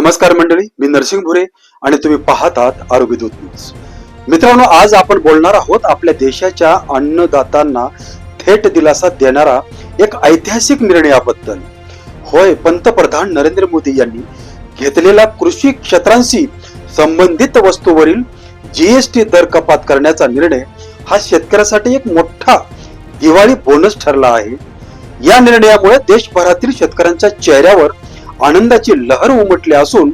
नमस्कार मंडळी मी नरसिंग भुरे आणि तुम्ही पाहतात आरोग्य दूत न्यूज. मित्रांनो आज आपण बोलणार आहोत आपल्या देशाच्या अन्नदातांना थेट दिलासा देणारा एक ऐतिहासिक निर्णयाबद्दल होय पंतप्रधान नरेंद्र मोदी यांनी घेतलेला कृषी क्षेत्रांशी संबंधित वस्तूवरील जीएसटी दर कपात करण्याचा निर्णय हा शेतकऱ्यासाठी एक मोठा दिवाळी बोनस ठरला आहे. या निर्णयामुळे देशभरातील शेतकऱ्यांच्या चेहऱ्यावर आनंदाची लहर उमटली असून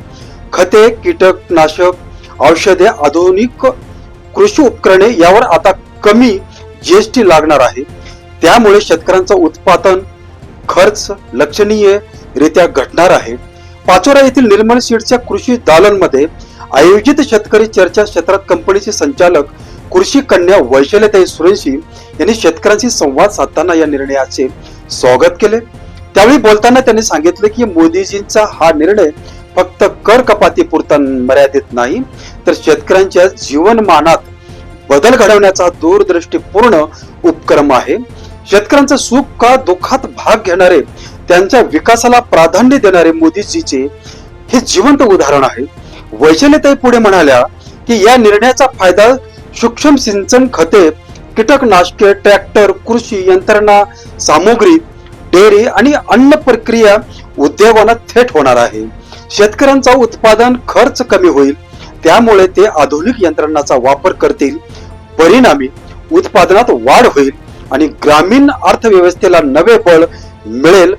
खते कीटकनाशक औषधे आधुनिक कृषी उपकरणे यावर आता कमी जीएसटी लागणार आहे. त्यामुळे शेतकऱ्यांचं उत्पादन खर्च लक्षणीय रित्या घटणार आहे. पाचोरा येथील निर्मल सीडच्या कृषी दालनमध्ये आयोजित शेतकरी चर्चा क्षेत्रात कंपनीचे संचालक कृषी कन्या वैशल्यताई सुरेशी यांनी शेतकऱ्यांशी संवाद साधताना या निर्णयाचे स्वागत केले. त्यावेळी बोलताना त्यांनी सांगितले की मोदीजींचा हा निर्णय फक्त कर कपाती पुरता मर्यादित नाही तर शेतकऱ्यांच्या जीवनमानात बदल घडवण्याचा दूरदृष्टीपूर्ण उपक्रम आहे. शेतकऱ्यांचं सुख का दुःखात भाग घेणारे त्यांच्या विकासाला प्राधान्य देणारे मोदीजीचे हे जिवंत उदाहरण आहे. वैशल्यताई पुढे म्हणाल्या की या निर्णयाचा फायदा सूक्ष्म सिंचन खते कीटकनाशके ट्रॅक्टर कृषी यंत्रणा सामुग्री डेअरी आणि अन्न प्रक्रिया उद्योगांना थेट होणार आहे. शेतकऱ्यांचा उत्पादन खर्च कमी होईल. त्यामुळे ते आधुनिक यंत्रणाचा वापर करतील. परिणामी उत्पादनात वाढ होईल आणि ग्रामीण अर्थव्यवस्थेला नवे बळ मिळेल.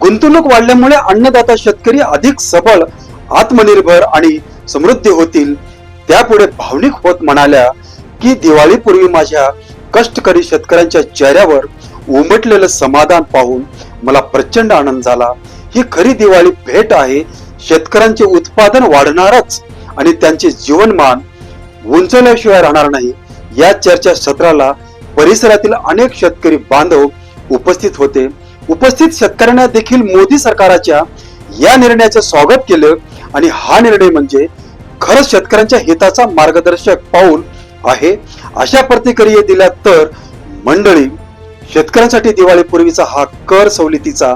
गुंतवणूक वाढल्यामुळे अन्नदाता शेतकरी अधिक सबळ आत्मनिर्भर आणि समृद्धी होतील. त्यापुढे भावनिक होत म्हणाल्या की दिवाळीपूर्वी माझ्या कष्टकरी शेतकऱ्यांच्या चेहऱ्यावर उमटलेलं समाधान पाहून मला प्रचंड आनंद झाला. ही खरी दिवाळी भेट आहे. शेतकऱ्यांचे उत्पादन वाढणारच आणि त्यांचे जीवनमान उंचवल्याशिवाय राहणार नाही. या चर्चा सत्राला परिसरातील अनेक शेतकरी बांधव उपस्थित होते. उपस्थित शेतकऱ्यांना देखील मोदी सरकारच्या या निर्णयाचे स्वागत केलं आणि हा निर्णय म्हणजे खरंच शेतकऱ्यांच्या हिताचा मार्गदर्शक पाऊल आहे. अशा प्रतिक्रिया दिल्या तर मंडळी शेतकऱ्यांसाठी दिवाळीपूर्वीचा हा कर सवलतीचा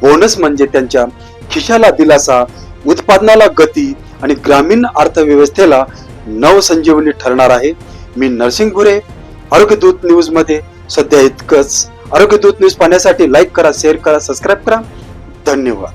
बोनस म्हणजे त्यांच्या खिशाला दिलासा उत्पादनाला गती आणि ग्रामीण अर्थव्यवस्थेला नवसंजीवनी ठरणार आहे. मी नरसिंग भुरे आरोग्यदूत न्यूजमध्ये सध्या इतकंच. आरोग्यदूत न्यूज पाहण्यासाठी लाईक करा शेअर करा सबस्क्राईब करा. धन्यवाद.